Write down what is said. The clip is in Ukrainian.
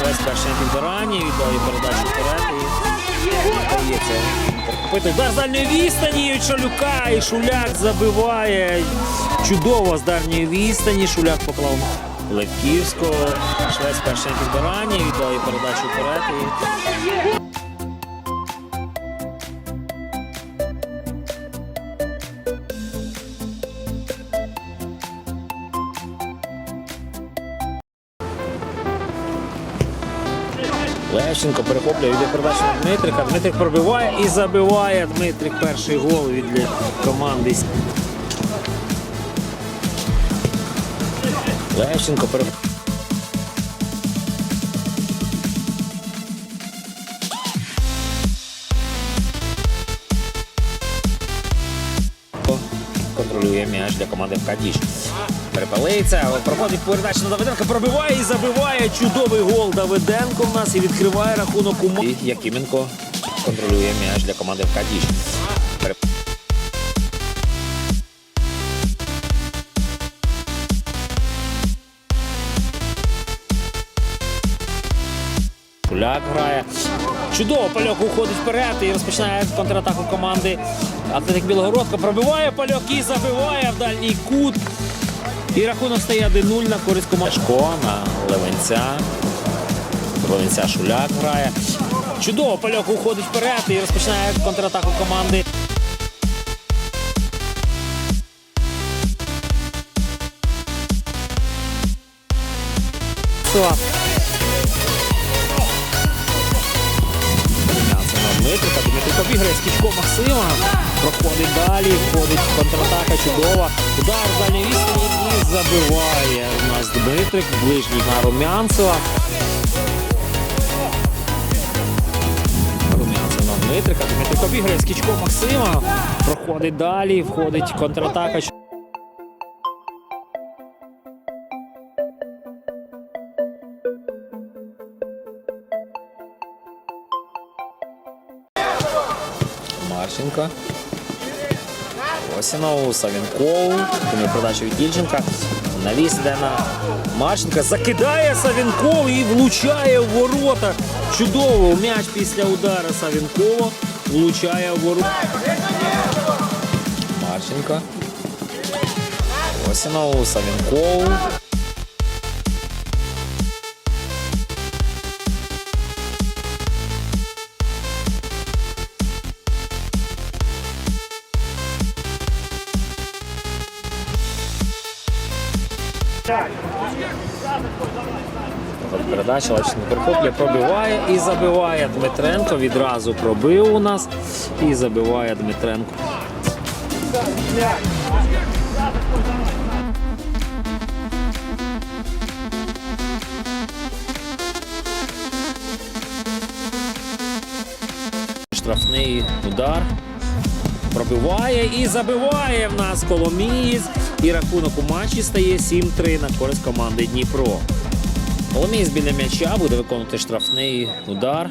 Швець перший на підбиранні, віддає передачу вперед вдається удар з дальньої відстані від Шалюка і Шуляк забиває. Чудово з дальньої відстані. Шуляк поклав Левківського. Швець перший на підбиранні, віддає передачу вперед Лещенко перехоплює від передачі Дмитрика. Дмитрик пробиває і забиває Дмитрик перший гол від команди. Лещенко перехоплює. Контролює м'яч для команди Вкадіш. Перепалиться, проходить передача на Давиденка, пробиває і забиває чудовий гол Давиденко в нас і відкриває рахунок у Якименко контролює м'яч для команди Вкадіш. Пере- Шуляк грає. Чудово, пальок уходить вперед і розпочинає контратаку команди. Атлетик Білогородка пробиває пальок і забиває в дальній кут. І рахунок стає 1-0 на користь команди. Шко на Левенця. Левенця Шуляк грає. Чудово, пальок уходить вперед і розпочинає контратаку команди. Все. Дмитрика. Дмитрик обіграє скічко Максима. Проходить далі, входить контратака чудова. Удар з дальньої відстані і забиває у нас Дмитрик, ближній на Румянцева. Румянцев на Дмитрика. Дмитрик обіграє скічко Максима. Проходить далі, входить контратака. Марченко. Осінов, Савінков. Передача від Ільченка. Навіс йде на Марченка. Закидає Савінков і влучає в ворота. Чудово. М'яч після удара Савінкова влучає в ворота. Марченко. Осінов, Савінков. Передача Лачний перехоплює, пробиває і забиває Дмитренко. Відразу пробив у нас і забиває Дмитренко. Штрафний удар. Пробиває і забиває в нас Коломієць. І рахунок у матчі стає 7-3 на користь команди Дніпро. Коломієць біля м'яча буде виконувати штрафний удар.